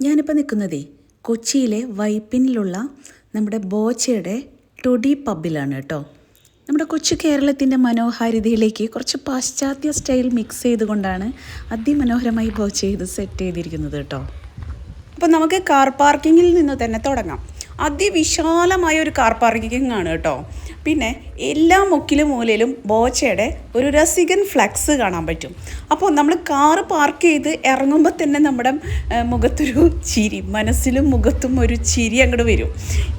ഞാനിപ്പോൾ നിൽക്കുന്നതേ കൊച്ചിയിലെ വൈപ്പിനിലുള്ള നമ്മുടെ ബോച്ചയുടെ ടൊഡി പബ്ബിലാണ് കേട്ടോ. നമ്മുടെ കൊച്ചു കേരളത്തിന്റെ മനോഹാരിതയിലേക്ക് കുറച്ച് പാശ്ചാത്യ സ്റ്റൈൽ മിക്സ് ചെയ്തുകൊണ്ടാണ് അതിമനോഹരമായി ബോച്ച ഇത് സെറ്റ് ചെയ്തിരിക്കുന്നത് കേട്ടോ. അപ്പോൾ നമുക്ക് കാർ പാർക്കിങ്ങിൽ നിന്ന് തന്നെ തുടങ്ങാം. അതിവിശാലമായ ഒരു കാർ പാർക്കിംഗ് ആണ് കേട്ടോ. പിന്നെ എല്ലാ മുക്കിലും മൂലയിലും ബോച്ചയുടെ ഒരു രസികൻ ഫ്ലക്സ് കാണാൻ പറ്റും. അപ്പോൾ നമ്മൾ കാറ് പാർക്ക് ചെയ്ത് ഇറങ്ങുമ്പോൾ തന്നെ നമ്മുടെ മുഖത്തൊരു ചിരി മനസ്സിലും മുഖത്തും ഒരു ചിരി അങ്ങോട്ട് വരും.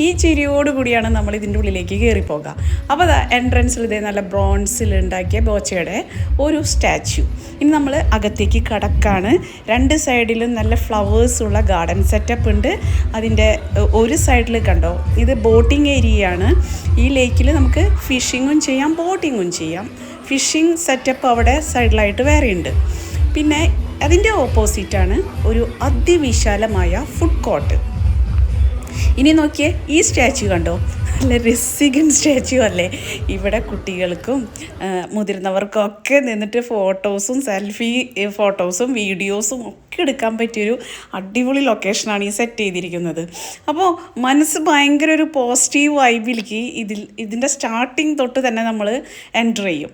ഈ ചിരിയോട് കൂടിയാണ് നമ്മൾ ഇതിന്റെ ഉള്ളിലേക്ക് കയറി പോകുക അപ്പോൾ അതാ എൻട്രൻസിൽ ഇതേ നല്ല ബ്രോൺസിൽ ഉണ്ടാക്കിയ ബോച്ചയുടെ ഒരു സ്റ്റാച്യു ഇനി നമ്മൾ അകത്തേക്ക് കടക്കാണ്. രണ്ട് സൈഡിലും നല്ല ഫ്ലവേഴ്സ് ഉള്ള ഗാർഡൻ സെറ്റപ്പ് ഉണ്ട്. അതിന്റെ ഒരു സൈഡിൽ കണ്ടോ? ഇത് ബോട്ടിംഗ് ഏരിയയാണ് ഈ ലേക്കിൽ നമുക്ക് ഫിഷിങ്ങും ചെയ്യാം ബോട്ടിങ്ങും ചെയ്യാം. ഫിഷിംഗ് സെറ്റപ്പ് അവിടെ സൈഡിലായിട്ട് വേറെയുണ്ട്. പിന്നെ അതിന്റെ ഓപ്പോസിറ്റാണ് ഒരു അതിവിശാലമായ ഫുഡ് കോർട്ട് ഇനി നോക്കിയേ ഈ സ്റ്റാച്യു കണ്ടോ? നല്ല രസികൻ സ്റ്റാച്യു അല്ലേ. ഇവിടെ കുട്ടികൾക്കും മുതിർന്നവർക്കൊക്കെ നിന്നിട്ട് ഫോട്ടോസും സെൽഫി ഫോട്ടോസും വീഡിയോസും ഒക്കെ എടുക്കാൻ പറ്റിയൊരു അടിപൊളി ലൊക്കേഷനാണ് ഈ സെറ്റ് ചെയ്തിരിക്കുന്നത്. അപ്പോൾ മനസ്സ് ഭയങ്കര ഒരു പോസിറ്റീവ് വൈബിലേക്ക് ഇതിൽ ഇതിന്റെ സ്റ്റാർട്ടിങ് തൊട്ട് തന്നെ നമ്മൾ എന്റർ ചെയ്യും.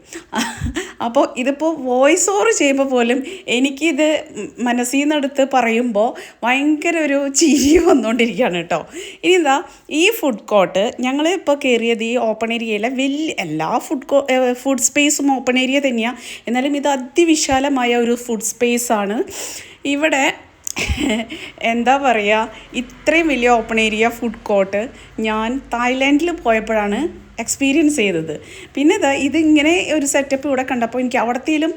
അപ്പോൾ ഇതിപ്പോൾ വോയിസ് ഓവർ ചെയ്യുമ്പോൾ പോലും എനിക്കിത് മനസ്സിൽ നിന്നെടുത്ത് പറയുമ്പോൾ ഭയങ്കര ഒരു ചിരി വന്നുകൊണ്ടിരിക്കുകയാണ് കേട്ടോ. ഇനി എന്താ ഈ ഫുഡ് കോർട്ട് ഞങ്ങൾ ഇപ്പോൾ കയറിയത് ഈ ഓപ്പൺ ഏരിയയിലെ വലിയ എല്ലാ ഫുഡ് കോ ഫുഡ് സ്പേസും ഓപ്പൺ ഏരിയ തന്നെയാണ് എന്നാലും ഇത് അതിവിശാലമായ ഒരു ഫുഡ് സ്പേസ് ആണ്. ഇവിടെ എന്താ പറയുക ഇത്രയും വലിയ ഓപ്പൺ ഏരിയ ഫുഡ് കോർട്ട് ഞാൻ തായ്ലാൻഡിൽ പോയപ്പോഴാണ് എക്സ്പീരിയൻസ് ചെയ്തത്. പിന്നെ ഇതാ ഇതിങ്ങനെ ഒരു സെറ്റപ്പ് ഇവിടെ കണ്ടപ്പോൾ എനിക്ക് അവിടത്തേലും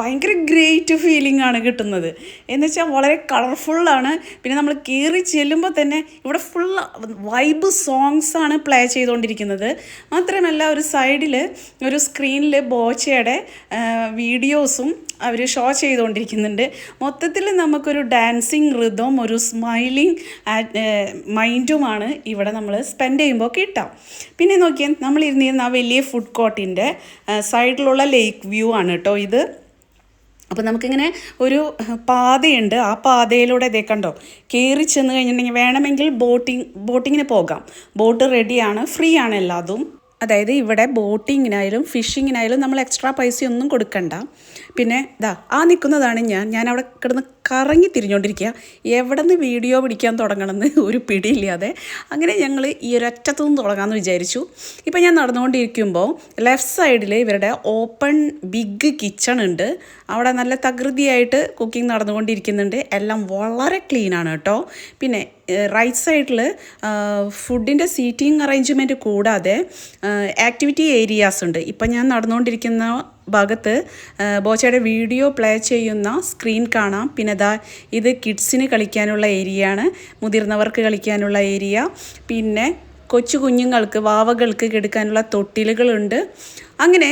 ഭയങ്കര ഗ്രേറ്റ് ഫീലിംഗ് ആണ് കിട്ടുന്നത്. എന്ന് വെച്ചാൽ വളരെ കളർഫുള്ളാണ് പിന്നെ നമ്മൾ കയറി ചെല്ലുമ്പോൾ തന്നെ ഇവിടെ ഫുൾ വൈബ് സോങ്സ് ആണ് പ്ലേ ചെയ്തുകൊണ്ടിരിക്കുന്നത് മാത്രമല്ല ഒരു സൈഡിൽ ഒരു സ്ക്രീനിൽ ബോച്ചയുടെ വീഡിയോസും അവർ ഷോ ചെയ്തുകൊണ്ടിരിക്കുന്നുണ്ട് മൊത്തത്തിൽ നമുക്കൊരു ഡാൻസിങ് റിതം ഒരു സ്മൈലിംഗ് മൈൻഡുമാണ് ഇവിടെ നമ്മൾ സ്പെൻഡ് ചെയ്യുമ്പോൾ കിട്ടാം. പിന്നെ നോക്കിയാൽ നമ്മൾ ഇരുന്നിരുന്ന ആ വലിയ ഫുഡ് കോർട്ടിന്റെ സൈഡിലുള്ള ലേക്ക് വ്യൂ ആണ് കേട്ടോ ഇത്. അപ്പോൾ നമുക്കിങ്ങനെ ഒരു പാതയുണ്ട്. ആ പാതയിലൂടെ ഇതേ കണ്ടോ കയറി ചെന്ന് കഴിഞ്ഞിട്ടുണ്ടെങ്കിൽ വേണമെങ്കിൽ ബോട്ടിങ് ബോട്ടിങ്ങിന് പോകാം. ബോട്ട് റെഡിയാണ് ഫ്രീ ആണ് എല്ലാതും. അതായത് ഇവിടെ ബോട്ടിങ്ങിനായാലും ഫിഷിങ്ങിനായാലും നമ്മൾ എക്സ്ട്രാ പൈസയൊന്നും കൊടുക്കണ്ട. പിന്നെ ഇതാ ആ നിൽക്കുന്നതാണ് ഞാൻ. ഞാൻ അവിടെ കിടന്ന് കറങ്ങി തിരിഞ്ഞുകൊണ്ടിരിക്കുക എവിടെ നിന്ന് വീഡിയോ പിടിക്കാൻ തുടങ്ങണമെന്ന് ഒരു പിടിയില്ലാതെ. അങ്ങനെ ഞങ്ങൾ ഈ ഒരറ്റത്തു നിന്ന് തുടങ്ങാമെന്ന് വിചാരിച്ചു. ഇപ്പം ഞാൻ നടന്നുകൊണ്ടിരിക്കുമ്പോൾ ലെഫ്റ്റ് സൈഡിൽ ഇവരുടെ ഓപ്പൺ ബിഗ് കിച്ചൺ ഉണ്ട്. അവിടെ നല്ല തകൃതിയായിട്ട് കുക്കിംഗ് നടന്നുകൊണ്ടിരിക്കുന്നുണ്ട്. എല്ലാം വളരെ ക്ലീനാണ് കേട്ടോ. പിന്നെ റൈറ്റ് സൈഡിൽ ഫുഡിന്റെ സീറ്റിംഗ് അറേഞ്ച്മെന്റ് കൂടാതെ ആക്ടിവിറ്റി ഏരിയാസ് ഉണ്ട്. ഇപ്പം ഞാൻ നടന്നുകൊണ്ടിരിക്കുന്ന ഭാഗത്ത് ബോച്ചയുടെ വീഡിയോ പ്ലേ ചെയ്യുന്ന സ്ക്രീൻ കാണാം. പിന്നെ ദാ ഇത് കിഡ്സിന് കളിക്കാനുള്ള ഏരിയ ആണ് മുതിർന്നവർക്ക് കളിക്കാനുള്ള ഏരിയ. പിന്നെ കൊച്ചു കുഞ്ഞുങ്ങൾക്ക് വാവകൾക്ക് കിടക്കാനുള്ള തൊട്ടിലുകളുണ്ട്. അങ്ങനെ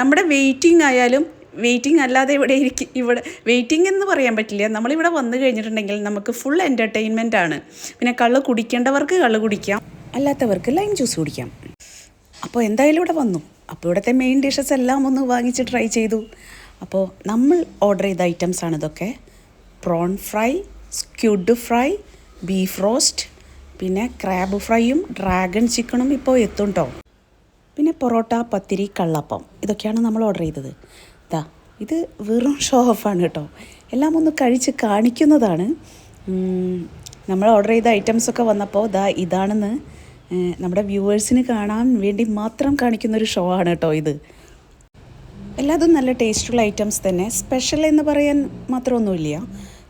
നമ്മുടെ വെയിറ്റിംഗ് ആയാലും വെയിറ്റിംഗ് അല്ലാതെ ഇവിടെ ഇരിക്കും ഇവിടെ വെയിറ്റിംഗ് എന്ന് പറയാൻ പറ്റില്ല. നമ്മളിവിടെ വന്നു കഴിഞ്ഞിട്ടുണ്ടെങ്കിൽ നമുക്ക് ഫുൾ എന്റർടൈൻമെന്റ് ആണ്. പിന്നെ കള്ള് കുടിക്കേണ്ടവർക്ക് കള്ള് കുടിക്കാം അല്ലാത്തവർക്ക് ലൈം ജ്യൂസ് കുടിക്കാം. അപ്പോൾ എന്തായാലും ഇവിടെ വന്നു. അപ്പോൾ ഇവിടുത്തെ മെയിൻ ഡിഷസ് എല്ലാം ഒന്ന് വാങ്ങിച്ച് ട്രൈ ചെയ്തു. അപ്പോൾ നമ്മൾ ഓർഡർ ചെയ്ത ഐറ്റംസ് ആണ് ഇതൊക്കെ. Prawn fry squid fry beef roast പിന്നെ ക്രാബ് ഫ്രൈയും ഡ്രാഗൺ ചിക്കണും ഇപ്പോൾ എത്തും കേട്ടോ പിന്നെ പൊറോട്ട പത്തിരി കള്ളപ്പം ഇതൊക്കെയാണ് നമ്മൾ ഓർഡർ ചെയ്തത്. ഇതാ ഇത് വെറും ഷോ ഓഫാണ് കേട്ടോ എല്ലാം ഒന്ന് കഴിച്ച് കാണിക്കുന്നതാണ്. നമ്മൾ ഓർഡർ ചെയ്ത ഐറ്റംസൊക്കെ വന്നപ്പോൾ ഇതാ ഇതാണെന്ന് നമ്മുടെ വ്യൂവേഴ്സിന് കാണാൻ വേണ്ടി മാത്രം കാണിക്കുന്ന ഒരു ഷോ ആണ് കേട്ടോ ഇത്. എല്ലാതും നല്ല ടേസ്റ്റുള്ള ഐറ്റംസ് തന്നെ. സ്പെഷ്യൽ എന്ന് പറയാൻ മാത്രമൊന്നുമില്ല.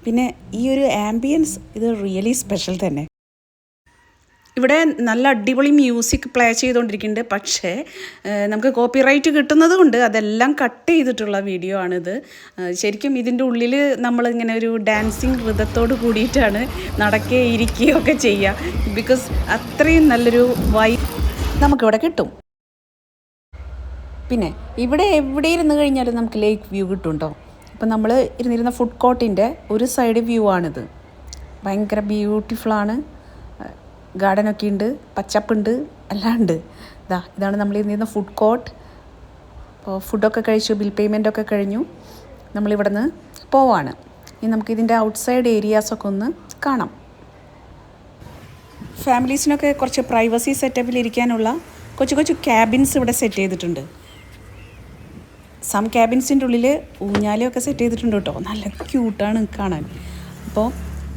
പിന്നെ ഈ ഒരു ആംബിയൻസ് ഇത് റിയലി സ്പെഷ്യൽ തന്നെ. ഇവിടെ നല്ല അടിപൊളി മ്യൂസിക് പ്ലേ ചെയ്തുകൊണ്ടിരിക്കുന്നുണ്ട് പക്ഷേ നമുക്ക് കോപ്പിറൈറ്റ് കിട്ടുന്നത് കൊണ്ട് അതെല്ലാം കട്ട് ചെയ്തിട്ടുള്ള വീഡിയോ ആണിത്. ശരിക്കും ഇതിന്റെ ഉള്ളിൽ നമ്മളിങ്ങനെ ഒരു ഡാൻസിങ് ഋതത്തോട് കൂടിയിട്ടാണ് നടക്കുകയോ ഇരിക്കുകയോ ഒക്കെ ചെയ്യുക ബിക്കോസ് അത്രയും നല്ലൊരു വൈ നമുക്കിവിടെ കിട്ടും. പിന്നെ ഇവിടെ എവിടെ ഇരുന്ന് കഴിഞ്ഞാലും നമുക്ക് ലേക്ക് വ്യൂ കിട്ടുണ്ടോ കേട്ടോ ഇപ്പം നമ്മൾ ഇരുന്നിരുന്ന ഫുഡ് കോർട്ടിന്റെ ഒരു സൈഡ് വ്യൂ ആണിത്. ഭയങ്കര ബ്യൂട്ടിഫുള്ളാണ് ഗാർഡനൊക്കെ ഉണ്ട് പച്ചപ്പുണ്ട് എല്ലാം ഉണ്ട്. ഇതാ ഇതാണ് നമ്മൾ ഇരുന്നിരുന്ന ഫുഡ് കോർട്ട് അപ്പോൾ ഫുഡൊക്കെ കഴിച്ചു ബിൽ പേയ്മെന്റ് ഒക്കെ കഴിഞ്ഞു. നമ്മളിവിടെ നിന്ന് പോവാണ്. ഇനി നമുക്ക് ഇതിന്റെ ഔട്ട്സൈഡ് ഏരിയാസൊക്കെ ഒന്ന് കാണാം. ഫാമിലീസിനൊക്കെ കുറച്ച് പ്രൈവസി സെറ്റപ്പിൽ ഇരിക്കാനുള്ള കൊച്ചു കൊച്ചു ക്യാബിൻസ് ഇവിടെ സെറ്റ് ചെയ്തിട്ടുണ്ട്. സം ക്യാബിൻസിന്റെ ഉള്ളിൽ ഊഞ്ഞാലൊക്കെ സെറ്റ് ചെയ്തിട്ടുണ്ട് കേട്ടോ. നല്ല ക്യൂട്ടാണ് കാണാൻ. അപ്പോൾ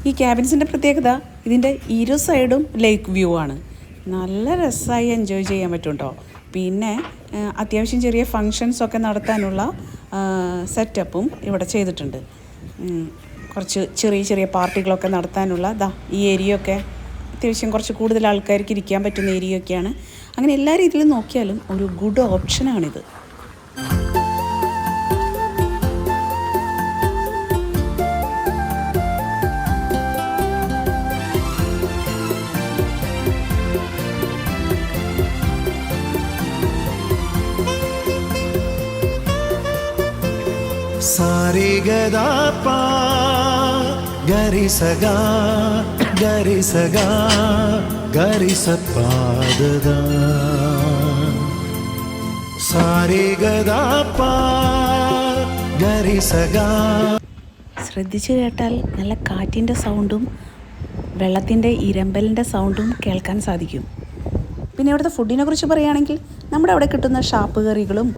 ഈ ക്യാബിൻസിന്റെ പ്രത്യേകത ഇതിന്റെ ഇരു സൈഡും ലേക്ക് വ്യൂ ആണ്. നല്ല രസമായി എൻജോയ് ചെയ്യാൻ പറ്റും കേട്ടോ പിന്നെ അത്യാവശ്യം ചെറിയ ഫങ്ഷൻസ് ഒക്കെ നടത്താനുള്ള സെറ്റപ്പും ഇവിടെ ചെയ്തിട്ടുണ്ട്. കുറച്ച് ചെറിയ ചെറിയ പാർട്ടികളൊക്കെ നടത്താനുള്ള ദാ ഈ ഏരിയ ഒക്കെ അത്യാവശ്യം കുറച്ച് കൂടുതൽ ആൾക്കാർക്ക് ഇരിക്കാൻ പറ്റുന്ന ഏരിയ ഒക്കെയാണ്. അങ്ങനെ എല്ലാ രീതിയിലും നോക്കിയാലും ഒരു ഗുഡ് ഓപ്ഷനാണിത് സാരി ശ്രദ്ധിച്ചു കേട്ടാൽ നല്ല കാറ്റിന്റെ സൗണ്ടും വെള്ളത്തിന്റെ ഇരമ്പലിന്റെ സൗണ്ടും കേൾക്കാൻ സാധിക്കും. പിന്നെ ഇവിടുത്തെ ഫുഡിനെ കുറിച്ച് പറയുകയാണെങ്കിൽ നമ്മുടെ അവിടെ കിട്ടുന്ന ഷാപ്പ് കറികളും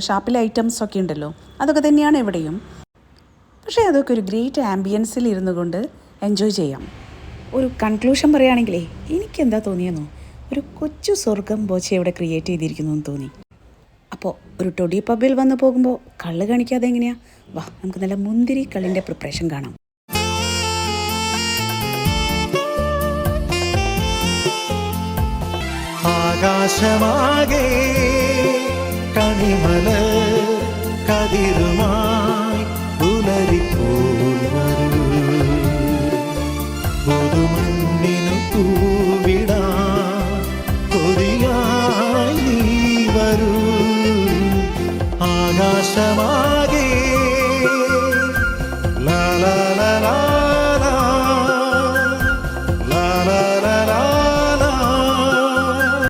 ഷാപ്പിലെ ഐറ്റംസൊക്കെ ഉണ്ടല്ലോ. അതൊക്കെ തന്നെയാണ് എവിടെയും. പക്ഷേ അതൊക്കെ ഒരു ഗ്രേറ്റ് ആംബിയൻസിൽ ഇരുന്നു കൊണ്ട് എൻജോയ് ചെയ്യാം. ഒരു കൺക്ലൂഷൻ പറയുകയാണെങ്കിലേ എനിക്കെന്താ തോന്നിയെന്നോ? ഒരു കൊച്ചു സ്വർഗം ബോച്ച ഇവിടെ ക്രിയേറ്റ് ചെയ്തിരിക്കുന്നു എന്ന് തോന്നി. അപ്പോൾ ഒരു ടൊടി പബ്ബിൽ വന്ന് പോകുമ്പോൾ കള്ള് കാണിക്കാതെ എങ്ങനെയാ? വാ നമുക്ക് നല്ല മുന്തിരി കള്ളിന്റെ പ്രിപ്പറേഷൻ കാണാം. ആകാശമാകെ കണിമല കതിരുമായി പുലരിപ്പോൾ പൂവിടാ കൊതിയായി നീ വരൂ. ആകാശമാകെ